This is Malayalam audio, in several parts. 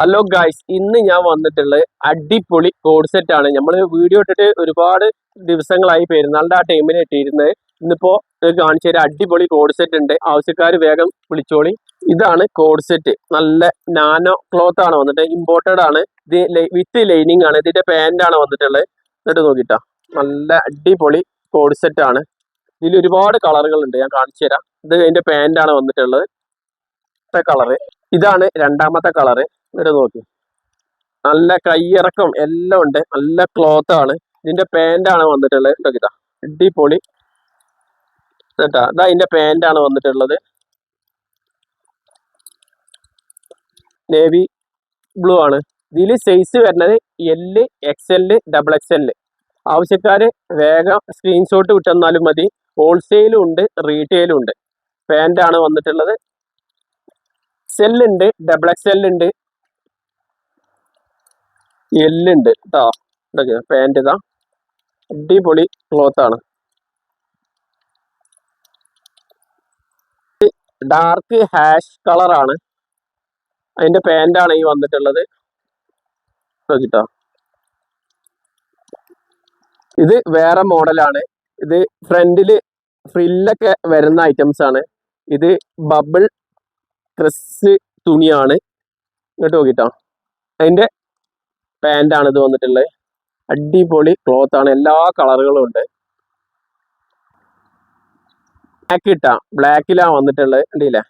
ഹലോ ഗായ്സ് ഇന്ന് ഞാൻ വന്നിട്ടുള്ളത് അടിപൊളി കോഡ് സെറ്റ് ആണ്. നമ്മൾ വീഡിയോ ഇട്ടിട്ട് ഒരുപാട് ദിവസങ്ങളായി പെരുന്നാളിന്റെ ആ ടൈമിന് ഇട്ടിരുന്നത്. ഇന്നിപ്പോ കാണിച്ചു തരാം. അടിപൊളി കോഡ് സെറ്റ് ഉണ്ട്. ആവശ്യക്കാർ വേഗം വിളിച്ചോളി. ഇതാണ് കോഡ് സെറ്റ് നല്ല നാനോ ക്ലോത്ത് ആണ് വന്നിട്ട്. ഇമ്പോർട്ടഡ് ആണ്. ഇത് വിത്ത് ലൈനിങ് ആണ്. ഇതിന്റെ പാന്റ് ആണ് വന്നിട്ടുള്ളത്. എന്നിട്ട് നോക്കിട്ടോ. നല്ല അടിപൊളി കോഡ് സെറ്റ് ആണ്. ഇതിൽ ഒരുപാട് കളറുകൾ ഉണ്ട്. ഞാൻ കാണിച്ചു തരാം. ഇത് ഇതിന്റെ പാന്റ് ആണ് വന്നിട്ടുള്ളത്. കളറ് ഇതാണ് രണ്ടാമത്തെ കളറ് ഇവിടെ നോക്കി. നല്ല കൈയിറക്കം എല്ലാം ഉണ്ട്. നല്ല ക്ലോത്ത് ആണ്. ഇതിന്റെ പാന്റ് ആണ് വന്നിട്ടുള്ളത്. ഇതാ. അടിപൊളി. കേട്ടാ ഇതാ ഇതിന്റെ ആണ് വന്നിട്ടുള്ളത്. നേവി ബ്ലൂ ആണ്. ഇതിൽ സൈസ് വരുന്നത് L X L double X L ആവശ്യക്കാര് വേഗം സ്ക്രീൻഷോട്ട് വിട്ടെന്നാലും മതി. ഹോൾസെയിലും ഉണ്ട് റീറ്റെയിലും ഉണ്ട്. പാന്റ് ആണ് വന്നിട്ടുള്ളത്. സെല്ലുണ്ട് ഡബിൾ എക്സ് എൽ ഉണ്ട്. എല്ലുണ്ട് കേട്ടോ ഇതൊക്കെ പാന്റ് ഇതാ അടിപൊളി ക്ലോത്ത് ആണ്. ഡാർക്ക് ഹാഷ് കളറാണ് അതിന്റെ പാന്റ് ആണ് ഈ വന്നിട്ടുള്ളത്. നോക്കിട്ടോ. ഇത് വേറെ മോഡലാണ് ഇത് ഫ്രണ്ടിൽ ഫ്രില്ലൊക്കെ വരുന്ന ഐറ്റംസ് ആണ്. ഇത് ബബിൾ ക്രിസ് തുണിയാണ്. ഇങ്ങോട്ട് നോക്കിട്ടോ. അതിന്റെ പാന്റ് ആണ് ഇത് വന്നിട്ടുള്ളത്. അടിപൊളി ക്ലോത്ത് ആണ്. എല്ലാ കളറുകളും ഉണ്ട്. ബ്ലാക്ക് ഇട്ടാ ബ്ലാക്കിലാണ് വന്നിട്ടുള്ളത്. കണ്ടില്ലേ?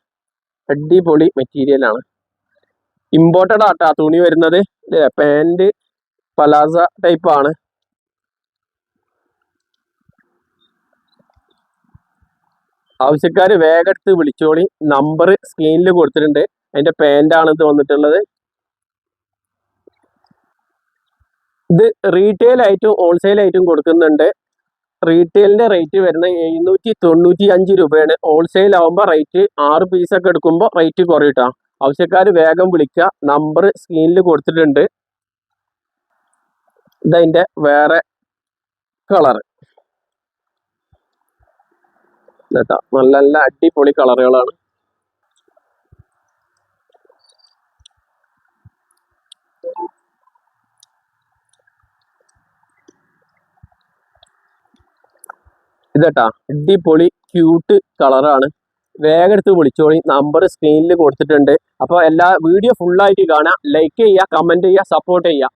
അടിപൊളി മെറ്റീരിയൽ ആണ്. ഇമ്പോർട്ടഡ് ആട്ടാ തുണി വരുന്നത്. പാന്റ് പലാസ ടൈപ്പ് ആണ്. ആവശ്യക്കാർ വേഗം എടുത്ത് വിളിച്ചോളി നമ്പർ സ്ക്രീനിൽ കൊടുത്തിട്ടുണ്ട്. അതിന്റെ പാന്റാണ് ഇത് വന്നിട്ടുള്ളത്. ഇത് റീറ്റെയിൽ ആയിട്ടും ഹോൾസെയിൽ ആയിട്ടും കൊടുക്കുന്നുണ്ട്. റീറ്റെയിലിന്റെ റേറ്റ് വരുന്നത് എഴുന്നൂറ്റി തൊണ്ണൂറ്റി അഞ്ച് രൂപയാണ് ഹോൾസെയിൽ ആവുമ്പോൾ റേറ്റ് ആറ് പീസൊക്കെ എടുക്കുമ്പോൾ റേറ്റ് കുറയിട്ടാ ആവശ്യക്കാർ വേഗം വിളിക്കുക നമ്പർ സ്ക്രീനിൽ കൊടുത്തിട്ടുണ്ട്. ഇതതിന്റെ വേറെ കേട്ടോ നല്ല നല്ല അടിപൊളി കളറുകളാണ് ഇതട്ടാ അടിപൊളി ക്യൂട്ട് കളറാണ് വേഗം എടുത്ത് വിളിച്ചോളി. നമ്പർ സ്ക്രീനിൽ കൊടുത്തിട്ടുണ്ട്. അപ്പോൾ എല്ലാ വീഡിയോ ഫുള്ളായിട്ട് കാണാം. ലൈക്ക് ചെയ്യുക കമന്റ് ചെയ്യുക സപ്പോർട്ട് ചെയ്യുക